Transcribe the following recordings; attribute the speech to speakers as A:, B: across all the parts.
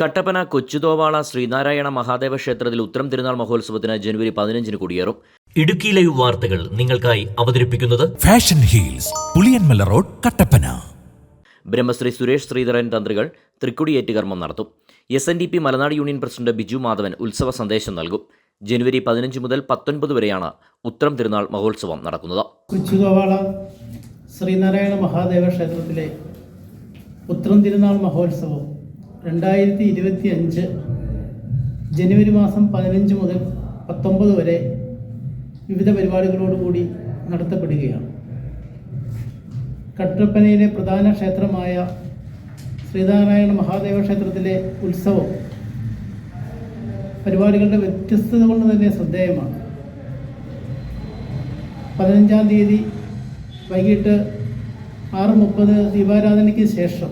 A: കട്ടപ്പന കൊച്ചുതോവാള ശ്രീനാരായണ മഹാദേവ ക്ഷേത്രത്തിൽ ഉത്തരം തിരുനാൾ മഹോത്സവത്തിന് ജനുവരി പതിനഞ്ചിന് കൊടിയേറും.
B: ഇടുക്കി ലൈവ് വാർത്തകൾ നിങ്ങൾക്കായി അവതരിപ്പിക്കുന്നത്
C: fashion heels Puliyanmala road Kattappana.
A: Brahmashri Suresh Sreedharan തന്ത്രികൾ തൃക്കുടിയേറ്റുകർമ്മം നടത്തും. S N D P Malanad union president Biju Madhavan ഉത്സവ സന്ദേശം നൽകും. ജനുവരി പതിനഞ്ച് മുതൽ പത്തൊൻപത് വരെയാണ് ഉത്തരം തിരുനാൾ മഹോത്സവം നടക്കുന്നത്.
D: കൊച്ചുതോവാള ശ്രീനാരായണ മഹാദേവ ക്ഷേത്രത്തിലെ ഉത്തരം തിരുനാൾ മഹോത്സവം രണ്ടായിരത്തി ഇരുപത്തി അഞ്ച് ജനുവരി മാസം പതിനഞ്ച് മുതൽ പത്തൊമ്പത് വരെ വിവിധ പരിപാടികളോടുകൂടി നടത്തപ്പെടുകയാണ്. കട്ടപ്പനയിലെ പ്രധാന ക്ഷേത്രമായ ശ്രീനാരായണ മഹാദേവ ക്ഷേത്രത്തിലെ ഉത്സവം പരിപാടികളുടെ വ്യത്യസ്തത കൊണ്ട് തന്നെ ശ്രദ്ധേയമാണ്. പതിനഞ്ചാം തീയതി വൈകിട്ട് ആറ് മുപ്പത് ദീപാരാധനയ്ക്ക് ശേഷം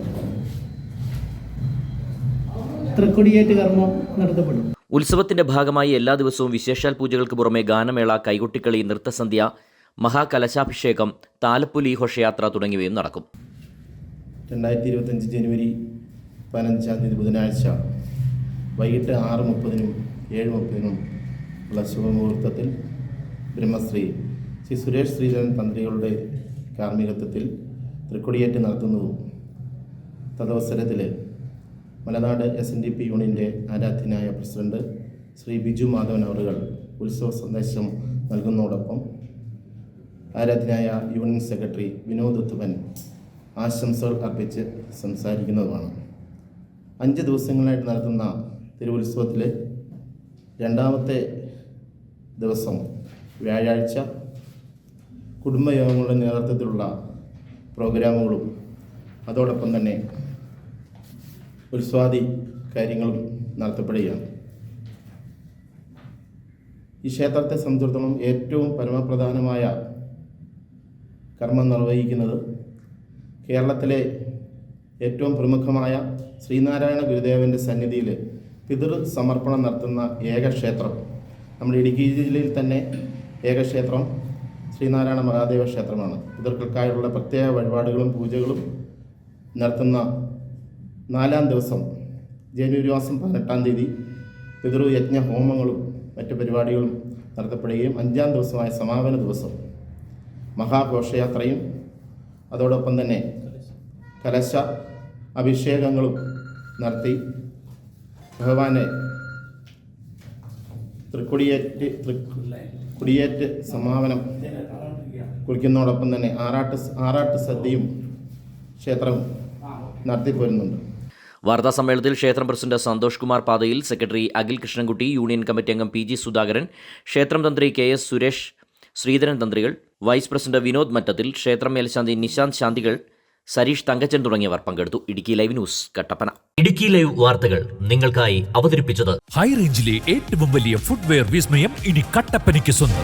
D: തൃക്കൊടിയേറ്റ് കർമ്മം നടത്തപ്പെടും.
A: ഉത്സവത്തിന്റെ ഭാഗമായി എല്ലാ ദിവസവും വിശേഷാൽ പൂജകൾക്ക് പുറമെ ഗാനമേള കൈകൊട്ടിക്കളി നൃത്തസന്ധ്യ മഹാകലശാഭിഷേകം താലപ്പൊലി ഘോഷയാത്ര തുടങ്ങിയവയും നടക്കും.
E: രണ്ടായിരത്തി ഇരുപത്തഞ്ച് ജനുവരി പതിനഞ്ചാം തീയതി ബുധനാഴ്ച വൈകിട്ട് ആറ് മുപ്പതിനും ഏഴ് മുപ്പതിനും ഉള്ള ശുഭമുഹൂർത്തത്തിൽ ബ്രഹ്മശ്രീ ശ്രീ സുരേഷ് ശ്രീധരൻ തന്ത്രികളുടെ കാർമ്മികത്വത്തിൽ തൃക്കൊടിയേറ്റ് നടത്തുന്നതും തദവസരത്തിൽ Malanad S N D P യൂണിയന്റെ ആരാധ്യനായ പ്രസിഡന്റ് ശ്രീ ബിജു മാധവൻ അവറുകൾ ഉത്സവ സന്ദേശം നൽകുന്നതോടൊപ്പം ആരാധ്യനായ യൂണിയൻ സെക്രട്ടറി വിനോദ് ഉത്തുമൻ ആശംസകൾ അർപ്പിച്ച് സംസാരിക്കുന്നതുമാണ്. അഞ്ച് ദിവസങ്ങളായിട്ട് നടത്തുന്ന തിരുവുത്സവത്തിൽ രണ്ടാമത്തെ ദിവസം വ്യാഴാഴ്ച കുടുംബയോഗങ്ങളുടെ നേതൃത്വത്തിലുള്ള പ്രോഗ്രാമുകളും അതോടൊപ്പം തന്നെ ഉത്സ്വാദി കാര്യങ്ങളും നടത്തപ്പെടുകയാണ്. ഈ ക്ഷേത്രത്തെ സംബന്ധിച്ചിടത്തോളം ഏറ്റവും പരമപ്രധാനമായ കർമ്മം നിർവഹിക്കുന്നത് കേരളത്തിലെ ഏറ്റവും പ്രമുഖമായ ശ്രീനാരായണ ഗുരുദേവന്റെ സന്നിധിയിൽ പിതൃ സമർപ്പണം നടത്തുന്ന ഏക ക്ഷേത്രം നമ്മുടെ ഇടുക്കി ജില്ലയിൽ തന്നെ ഏക ക്ഷേത്രം ശ്രീനാരായണ മഹാദേവ ക്ഷേത്രമാണ്. പിതൃക്കൾക്കായുള്ള പ്രത്യേക വഴിപാടുകളും പൂജകളും നടത്തുന്ന നാലാം ദിവസം ജനുവരി മാസം പതിനെട്ടാം തീയതി പിതൃയജ്ഞ ഹോമങ്ങളും മറ്റ് പരിപാടികളും നടത്തപ്പെടുകയും അഞ്ചാം ദിവസമായ സമാപന ദിവസം മഹാഘോഷയാത്രയും അതോടൊപ്പം തന്നെ കലശ അഭിഷേകങ്ങളും നടത്തി ഭഗവാനെ തൃക്കൊടിയേറ്റ് തൃക്കൊടിയേറ്റ് സമാപനം കുളിക്കുന്നതോടൊപ്പം തന്നെ ആറാട്ട് ആറാട്ട് സദ്യയും ക്ഷേത്രം നടത്തിപ്പോരുന്നുണ്ട്.
A: വാർത്താ സമ്മേളനത്തിൽ ക്ഷേത്രം പ്രസിഡന്റ് സന്തോഷ് കുമാർ പാതയിൽ secretary Akhil Krishnankutty union committee അംഗം പി ജി സുധാകരൻ ക്ഷേത്രം തന്ത്രി കെ എസ് സുരേഷ് ശ്രീധരൻ തന്ത്രികൾ വൈസ് പ്രസിഡന്റ് വിനോദ് മറ്റത്തിൽ ക്ഷേത്രം മേൽശാന്തി നിശാന്ത് ശാന്തികൾ സരീഷ് തങ്കച്ചൻ തുടങ്ങിയവർ പങ്കെടുത്തു. Idukki live news Kattappana.
B: Idukki live വാർത്തകൾ നിങ്ങൾക്കായി അവതരിപ്പിച്ചത്
C: ഹൈ റേഞ്ചിലെ ഏറ്റവും വലിയ ഫുഡ്വെയർ വിസ്മയം ഇനി കട്ടപ്പനയ്ക്ക് സ്വന്തം.